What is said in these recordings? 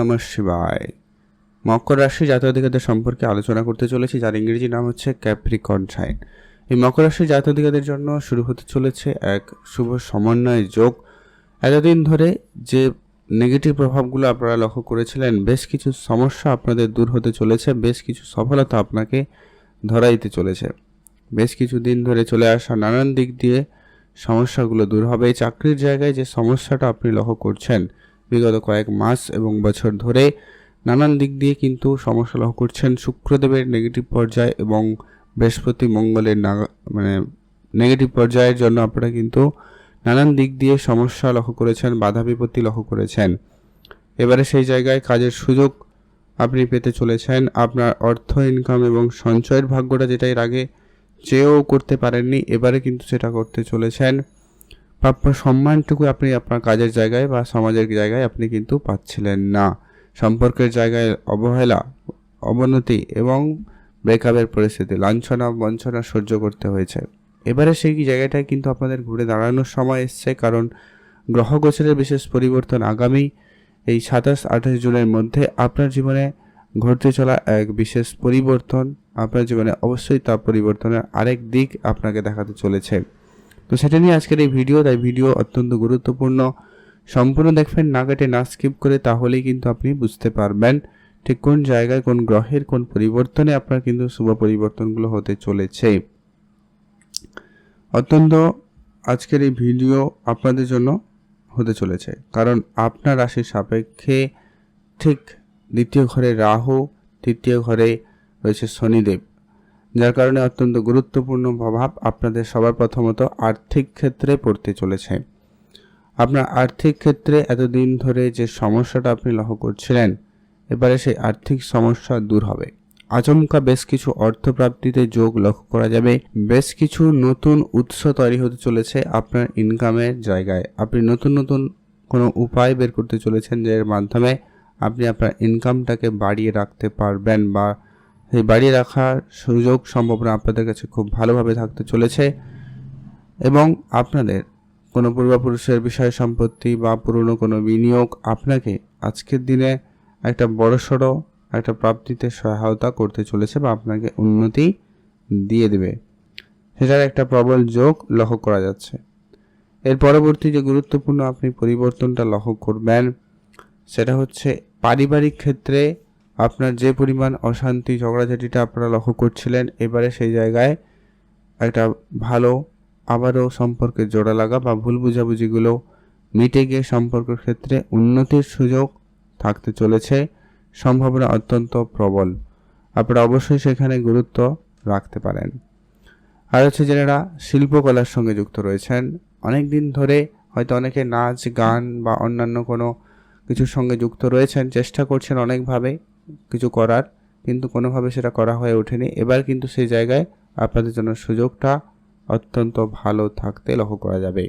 নমঃ শিবায়। মকর রাশি জাতীয়ধিকারদের সম্পর্কে আলোচনা করতে চলেছি, যার ইংরেজি নাম হচ্ছে ক্যাপ্রিকন সাইন। এই মকর রাশি জাতীয়ধিকারদের জন্য শুরু হতে চলেছে এক শুভ সমন্বয় যোগ। এতদিন ধরে যে নেগেটিভ প্রভাবগুলো আপনারা লক্ষ্য করেছিলেন, বেশ কিছু সমস্যা আপনাদের দূর হতে চলেছে, বেশ কিছু সফলতা আপনাকে ধরাইতে চলেছে। বেশ কিছু দিন ধরে চলে আসা নানান দিক দিয়ে সমস্যাগুলো দূর হবে। এই চাকরির জায়গায় যে সমস্যাটা আপনি লক্ষ্য করছেন বিগত কয়েক মাস এবং বছর ধরে নানান দিক দিয়ে কিন্তু সমস্যা লক্ষ্য করছেন শুক্রদেবের নেগেটিভ পর্যায় এবং বৃহস্পতি মঙ্গলের মানে নেগেটিভ পর্যায়ের জন্য আপনারা কিন্তু নানান দিক দিয়ে সমস্যা লক্ষ্য করেছেন, বাধা বিপত্তি লক্ষ্য করেছেন। এবারে সেই জায়গায় কাজের সুযোগ আপনি পেতে চলেছেন। আপনার অর্থ ইনকাম এবং সঞ্চয়ের ভাগ্যটা যেটা এর আগে চেয়েও করতে পারেননি, এবারে কিন্তু সেটা করতে চলেছেন। প্রাপ্য সম্মানটুকু আপনি আপনার কাজের জায়গায় বা সমাজের জায়গায় আপনি কিন্তু পাচ্ছিলেন না। সম্পর্কের জায়গায় অবহেলা, অবনতি এবং ব্রেকআপের পরিস্থিতি, লাঞ্ছনা, বঞ্চনা সহ্য করতে হয়েছে। এবারে সেই জায়গাটায় কিন্তু আপনাদের ঘুরে দাঁড়ানোর সময় এসছে কারণ গ্রহ গোচরের বিশেষ পরিবর্তন আগামী এই সাতাশ, আঠাশ জুনের মধ্যে আপনার জীবনে ঘটতে চলা এক বিশেষ পরিবর্তন। আপনার জীবনে অবশ্যই তা পরিবর্তনের আরেক দিক আপনাকে দেখাতে চলেছে। তো সেটা নিয়ে আজকের এই ভিডিও তাই ভিডিও অত্যন্ত গুরুত্বপূর্ণ। সম্পূর্ণ দেখবেন, না কেটে, না স্কিপ করে, তাহলেই কিন্তু আপনি বুঝতে পারবেন ঠিক কোন জায়গায়, কোন গ্রহের কোন পরিবর্তনে আপনার কিন্তু শুভ পরিবর্তনগুলো হতে চলেছে। অত্যন্ত আজকের এই ভিডিও আপনাদের জন্য হতে চলেছে। কারণ আপনার রাশির সাপেক্ষে ঠিক দ্বিতীয় ঘরে রাহু, তৃতীয় ঘরে রয়েছে শনিদেব। যার কারণে অত্যন্ত গুরুত্বপূর্ণ প্রভাব আপনাদের সবার প্রথমত আর্থিক ক্ষেত্রে পড়তে চলেছে। আপনার আর্থিক ক্ষেত্রে এতদিন ধরে যে সমস্যাটা আপনি লক্ষ্য করছিলেন, এবারে সেই আর্থিক সমস্যা দূর হবে। আচমকা বেশ কিছু অর্থপ্রাপ্তিতে যোগ লক্ষ্য করা যাবে। বেশ কিছু নতুন উৎস তৈরি হতে চলেছে আপনার ইনকামের জায়গায়। আপনি নতুন নতুন কোনো উপায় বের করতে চলেছেন, যার মাধ্যমে আপনি আপনার ইনকামটাকে বাড়িয়ে রাখতে পারবেন বা সেই বাড়িয়ে রাখার সুযোগ সম্ভাবনা আপনাদের কাছে খুব ভালোভাবে থাকতে চলেছে এবং আপনাদের কোনো পূর্বপুরুষের বিষয় সম্পত্তি বা পুরনো কোনো বিনিয়োগ আপনাকে আজকের দিনে একটা বড়সড় একটা প্রাপ্তিতে সহায়তা করতে চলেছে বা আপনাকে উন্নতি দিয়ে দেবে। সেটার একটা প্রবল যোগ লক্ষ্য করা যাচ্ছে। এর পরবর্তী যে গুরুত্বপূর্ণ আপনি পরিবর্তনটা লক্ষ্য করবেন, সেটা হচ্ছে পারিবারিক ক্ষেত্রে আপনার যে পরিমাণ অশান্তি, ঝগড়াঝাটিটা আপনারা লক্ষ্য করছিলেন, এবারে সেই জায়গায় একটা ভালো, আবারও সম্পর্কের জোড়া লাগা বা ভুল বুঝাবুঝিগুলো মিটে গিয়ে সম্পর্কের ক্ষেত্রে উন্নতির সুযোগ থাকতে চলেছে। সম্ভাবনা অত্যন্ত প্রবল। আপনারা অবশ্যই সেখানে গুরুত্ব রাখতে পারেন। আর হচ্ছে যারা শিল্পকলার সঙ্গে যুক্ত রয়েছেন অনেক দিন ধরে হয়তো অনেকে নাচ, গান বা অন্যান্য কোনো কিছুর সঙ্গে যুক্ত রয়েছেন, চেষ্টা করছেন অনেকভাবে। কিছু করার, কিন্তু কোনোভাবে সেটা করা হয়ে ওঠেনি। এবার কিন্তু সেই জায়গায় আপনাদের জন্য সুযোগটা অত্যন্ত ভালো থাকতে লক্ষ্য করা যাবে।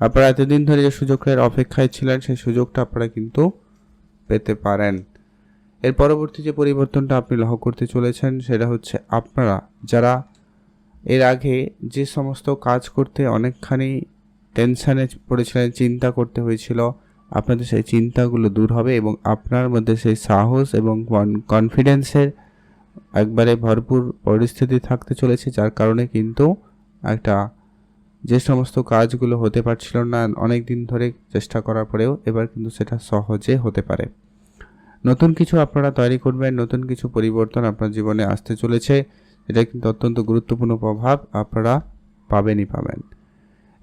আপনারা এতদিন ধরে যে সুযোগের অপেক্ষায় ছিলেন, সেই সুযোগটা আপনারা কিন্তু পেতে পারেন। এর পরবর্তী যে পরিবর্তনটা আপনি লক্ষ্য করতে চলেছেন, সেটা হচ্ছে আপনারা যারা এর আগে যে সমস্ত কাজ করতে অনেকখানি টেনশানে পড়েছিলেন, চিন্তা করতে হয়েছিল আপনাদের সেই চিন্তাগুলো দূর হবে এবং আপনার মধ্যে সেই সাহস এবং কনফিডেন্সের একবারে ভরপুর পরিস্থিতি থাকতে চলেছে, যার কারণে কিন্তু একটা যে সমস্ত কাজগুলো হতে পারছিল না অনেক দিন ধরে চেষ্টা করার পরেও এবার কিন্তু সেটা সহজে হতে পারে। নতুন কিছু আপনারা তৈরি করবেন, নতুন কিছু পরিবর্তন আপনার জীবনে আসতে চলেছে, এটা কিন্তু অত্যন্ত গুরুত্বপূর্ণ প্রভাব আপনারা পাবেনই পাবেন।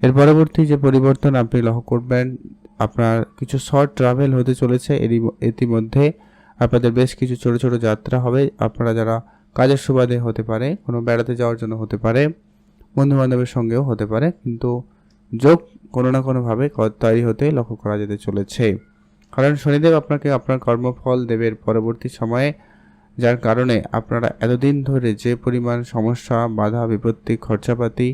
এর পরবর্তী যে পরিবর্তন আপনি লক্ষ্য করবেন আপনার কিছু শর্ট ট্রাভেল হতে চলেছে, এরই ইতিমধ্যে আপনাদের বেশ কিছু ছোট ছোট যাত্রা হবে। আপনারা যারা কাজের সুবাদে হতে পারে, কোনো বেড়াতে যাওয়ার জন্য হতে পারে বন্ধু বান্ধবের সঙ্গেও হতে পারে, কিন্তু যোগ কোনো না কোনোভাবে তৈরি হতে লক্ষ্য করা যেতে চলেছে। কারণ শনিদেব আপনাকে আপনার কর্মফল দেবের পরবর্তী সময়ে, যার কারণে আপনারা এতদিন ধরে যে পরিমাণ সমস্যা, বাধা, বিপত্তি, খরচাপাতি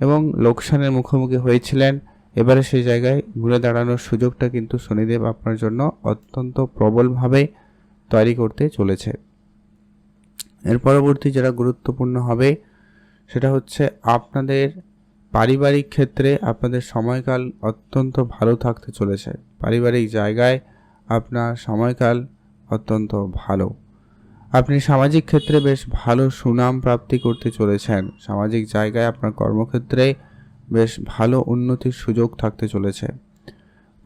এবং লোকসানের মুখোমুখি হয়েছিলেন এবারে সেই জায়গায় ঘুরে দাঁড়ানোর সুযোগটা কিন্তু শনিদেব আপনার জন্য অত্যন্ত প্রবলভাবে তৈরি করতে চলেছে। এর পরবর্তী যেটা গুরুত্বপূর্ণ হবে, সেটা হচ্ছে আপনাদের পারিবারিক ক্ষেত্রে আপনাদের সময়কাল অত্যন্ত ভালো থাকতে চলেছে। পারিবারিক জায়গায় আপনার সময়কাল অত্যন্ত ভালো। আপনি সামাজিক ক্ষেত্রে বেশ ভালো সুনাম প্রাপ্তি করতে চলেছেন। সামাজিক জায়গায় আপনার কর্মক্ষেত্রে বেশ ভালো উন্নতির সুযোগ থাকতে চলেছে।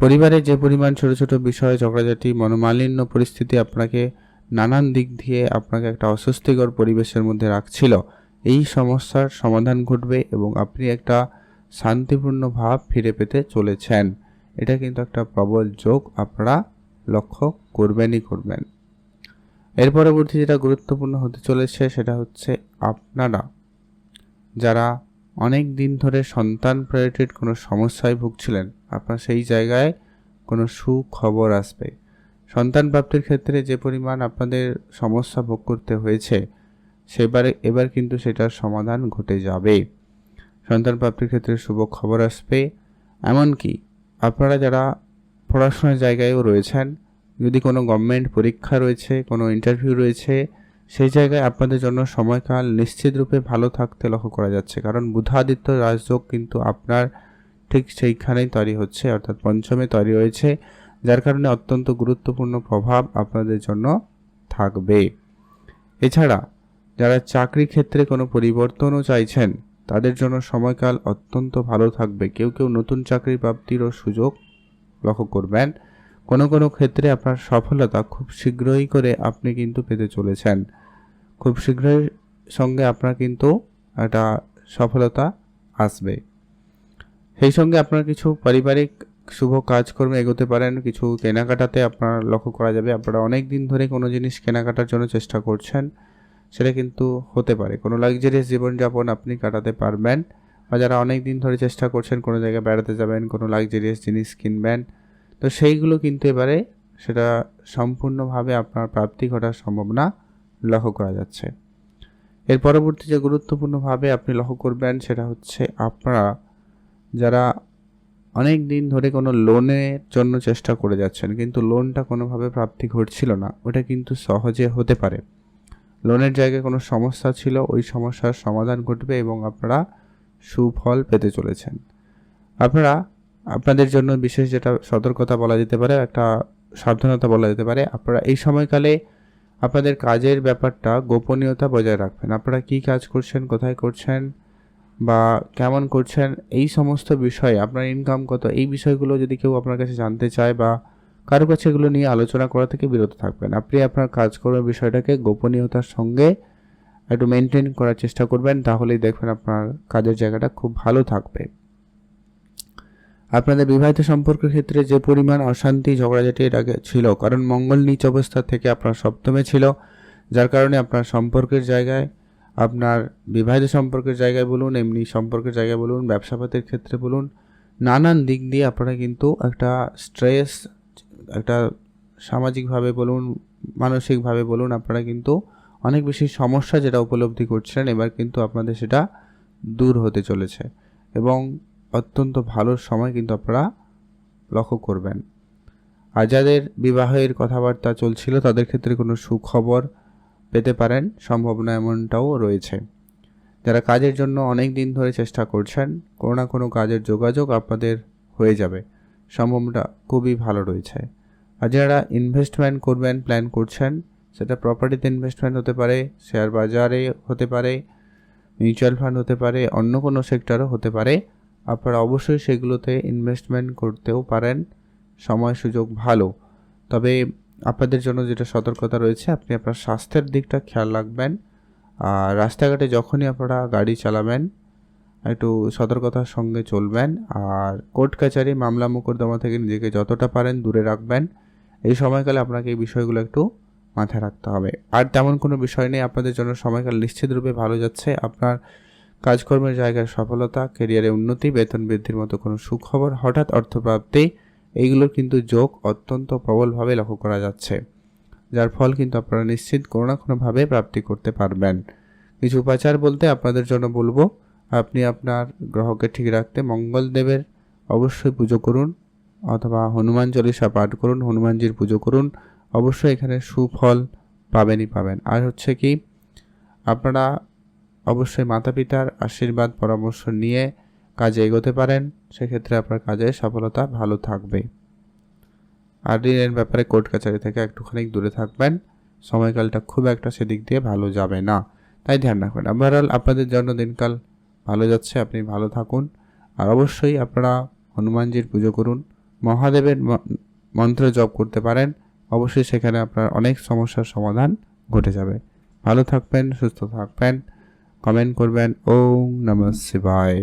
পরিবারে যে পরিমাণ ছোট ছোট বিষয়ে, ঝগড়াঝাটি, মনোমালিন্য পরিস্থিতি আপনাকে নানান দিক দিয়ে আপনাকে একটা অস্বস্তিকর পরিবেশের মধ্যে রাখছিল, এই সমস্যার সমাধান ঘটবে এবং আপনি একটা শান্তিপূর্ণ ভাব ফিরে পেতে চলেছেন। এটা কিন্তু একটা প্রবল যোগ আপনারা লক্ষ্য করবেনই করবেন। এর পরবর্তী যেটা গুরুত্বপূর্ণ হতে চলেছে সেটা হচ্ছে আপনারা। যারা অনেক দিন ধরে সন্তান রিলেটেড কোনো সমস্যায় ভুগছিলেন। আপনার সেই জায়গায় কোনো সুখবর আসবে। সন্তান প্রাপ্তির ক্ষেত্রে যে পরিমাণ আপনাদের সমস্যা ভোগ করতে হয়েছে, সেবারে এবার কিন্তু সেটার সমাধান ঘটে যাবে। সন্তান প্রাপ্তির ক্ষেত্রে শুভ খবর আসবে। এমনকি আপনারা যারা পড়াশোনার জায়গায়ও রয়েছেন, যদি কোনো গভর্নমেন্ট পরীক্ষা রয়েছে, কোনো ইন্টারভিউ রয়েছে সেই জায়গায় আপনাদের জন্য সময়কাল নিশ্চিত রূপে ভালো থাকতে লক্ষ্য করা যাচ্ছে। কারণ বুধাদিত্য রাজযোগ কিন্তু আপনার ঠিক সেইখানেই তৈরি হচ্ছে, অর্থাৎ পঞ্চমে তৈরি হয়েছে, যার কারণে অত্যন্ত গুরুত্বপূর্ণ প্রভাব আপনাদের জন্য থাকবে। এছাড়া যারা চাকরি ক্ষেত্রে কোনো পরিবর্তনও চাইছেন, তাদের জন্য সময়কাল অত্যন্ত ভালো থাকবে। কেউ কেউ নতুন চাকরি প্রাপ্তিরও সুযোগ লক্ষ্য করবেন। কোনো কোনো ক্ষেত্রে আপনার সফলতা খুব শীঘ্রই করে আপনি কিন্তু পেতে চলেছেন। খুব শীঘ্রই সঙ্গে আপনার কিন্তু একটা সফলতা আসবে। সেই সঙ্গে আপনার কিছু পারিবারিক শুভ কাজকর্মে এগোতে পারেন, কিছু কেনাকাটাতে আপনার লক্ষ্য করা যাবে। আপনারা অনেক দিন ধরে কোনো জিনিস কেনাকাটার জন্য চেষ্টা করছেন, সেটা কিন্তু হতে পারে। কোনো লাক্সারিয়াস জীবনযাপন আপনি কাটাতে পারবেন, বা যারা অনেক দিন ধরে চেষ্টা করছেন কোনো জায়গায় বেড়াতে যাবেন, কোনো লাক্সারিয়াস জিনিস কিনবেন তো সেইগুলো কিন্তু এবারে সেটা সম্পূর্ণভাবে আপনার প্রাপ্তি ঘটার সম্ভাবনা লক্ষ্য করা যাচ্ছে। এর পরবর্তী যে গুরুত্বপূর্ণভাবে আপনি লক্ষ্য করবেন সেটা হচ্ছে আপনারা যারা অনেক দিন ধরে কোনো লোনের জন্য চেষ্টা করে যাচ্ছেন কিন্তু লোনটা কোনোভাবে প্রাপ্তি ঘটছিল না, ওটা কিন্তু সহজে হতে পারে। লোনের জায়গায় কোনো সমস্যা ছিল, ওই সমস্যার সমাধান ঘটবে এবং আপনারা সুফল পেতে চলেছেন। আপনারা আপনাদের জন্য বিশেষ যেটা সতর্কতা বলা যেতে পারে, একটা সাবধানতা বলা যেতে পারে, আপনারা এই সময়কালে আপনাদের কাজের ব্যাপারটা গোপনীয়তা বজায় রাখবেন। আপনারা কি কাজ করছেন, কোথায় করছেন বা কেমন করছেন, এই সমস্ত বিষয়ে আপনার ইনকাম কত, এই বিষয়গুলো যদি কেউ আপনার কাছে জানতে চায় বা কারও কাছে এগুলো নিয়ে আলোচনা করা থেকে বিরত থাকবেন। আপনি আপনার কাজকর্মের বিষয়টাকে গোপনীয়তার সঙ্গে একটু মেনটেন করার চেষ্টা করবেন, তাহলেই দেখবেন আপনার কাজের জায়গাটা খুব ভালো থাকবে। আপনাদের বিবাহিত সম্পর্কের ক্ষেত্রে যে পরিমাণ অশান্তি, ঝগড়াঝাটি এর আগে ছিল, কারণ মঙ্গল নিচ অবস্থা থেকে আপনার সপ্তমে ছিল, যার কারণে আপনার সম্পর্কের জায়গায়, আপনার বিবাহিত সম্পর্কের জায়গায় বলুন, এমনি সম্পর্কের জায়গায় বলুন, ব্যবসাপাতের ক্ষেত্রে বলুন, নানান দিক দিয়ে আপনারা কিন্তু একটা স্ট্রেস একটা সামাজিকভাবে বলুন, মানসিকভাবে বলুন, আপনারা কিন্তু অনেক বেশি সমস্যা যেটা উপলব্ধি করছিলেন এবার কিন্তু আপনাদের সেটা দূর হতে চলেছে। এবং অত্যন্ত ভালো সময় কিন্তু আপনারা লক্ষ্য করবেন। আর যাদের বিবাহের কথাবার্তা চলছিল, তাদের ক্ষেত্রে কোনো সুখবর পেতে পারেন সম্ভাবনা এমনটাও রয়েছে। যারা কাজের জন্য অনেক দিন ধরে চেষ্টা করছেন, কোনো না কোনো কাজের যোগাযোগ আপনাদের হয়ে যাবে। সম্ভাবনাটা খুবই ভালো রয়েছে। আর যারা ইনভেস্টমেন্ট করবেন প্ল্যান করছেন, সেটা প্রপার্টিতে ইনভেস্টমেন্ট হতে পারে শেয়ার বাজারে হতে পারে মিউচুয়াল ফান্ড হতে পারে, অন্য কোনো সেক্টরও হতে পারে। আপনারা অবশ্যই সেগুলোতে ইনভেস্টমেন্ট করতেও পারেন। সময়, সুযোগ ভালো। তবে আপনাদের জন্য যেটা সতর্কতা রয়েছে, আপনি আপনার স্বাস্থ্যের দিকটা খেয়াল রাখবেন। আর রাস্তাঘাটে যখনই আপনারা গাড়ি চালাবেন, একটু সতর্কতার সঙ্গে চলবেন। আর কোর্ট কাছারি, মামলা মোকদ্দমা থেকে নিজেকে যতটা পারেন দূরে রাখবেন। এই সময়কালে আপনাকে এই বিষয়গুলো একটু মাথায় রাখতে হবে। আর তেমন কোনো বিষয় নেই, আপনাদের জন্য সময়কাল নিশ্চিতরূপে ভালো যাচ্ছে। আপনার কাজকর্মের জায়গায় সফলতা কেরিয়ারে উন্নতি, বেতন বৃদ্ধির মতো কোনো সুখবর হঠাৎ অর্থপ্রাপ্তি, এইগুলোর কিন্তু যোগ অত্যন্ত প্রবলভাবে লক্ষ্য করা যাচ্ছে। যার ফল কিন্তু আপনারা নিশ্চিত কোনো না কোনোভাবে প্রাপ্তি করতে পারবেন। কিছু উপাচার বলতে আপনাদের জন্য বলব, আপনি আপনার গ্রহকে ঠিক রাখতে মঙ্গলদেবের অবশ্যই পুজো করুন, অথবা হনুমান চল্লিশা পাঠ করুন, হনুমানজির পুজো করুন, অবশ্যই এখানে সুফল পাবেনই পাবেন। আর হচ্ছে কি, আপনারা অবশ্যই মাতা পিতার আশীর্বাদ, পরামর্শ নিয়ে কাজে এগোতে পারেন। সেক্ষেত্রে আপনার কাজে সফলতা ভালো থাকবে। আর ঋণের ব্যাপারে কোর্ট কাছারি থেকে একটুখানি দূরে থাকবেন। সময়কালটা খুব একটা সেদিক দিয়ে ভালো যাবে না। তাই ধ্যান রাখবেন। ওভারঅল আপনাদের জন্য দিনকাল ভালো যাচ্ছে, আপনি ভালো থাকুন। আর অবশ্যই আপনারা হনুমানজির পুজো করুন। মহাদেবের মন্ত্র জপ করতে পারেন। অবশ্যই সেখানে আপনার অনেক সমস্যার সমাধান ঘটে যাবে। ভালো থাকবেন, সুস্থ থাকবেন। কমেন্ট করবেন। ওম নমঃ শিবায়।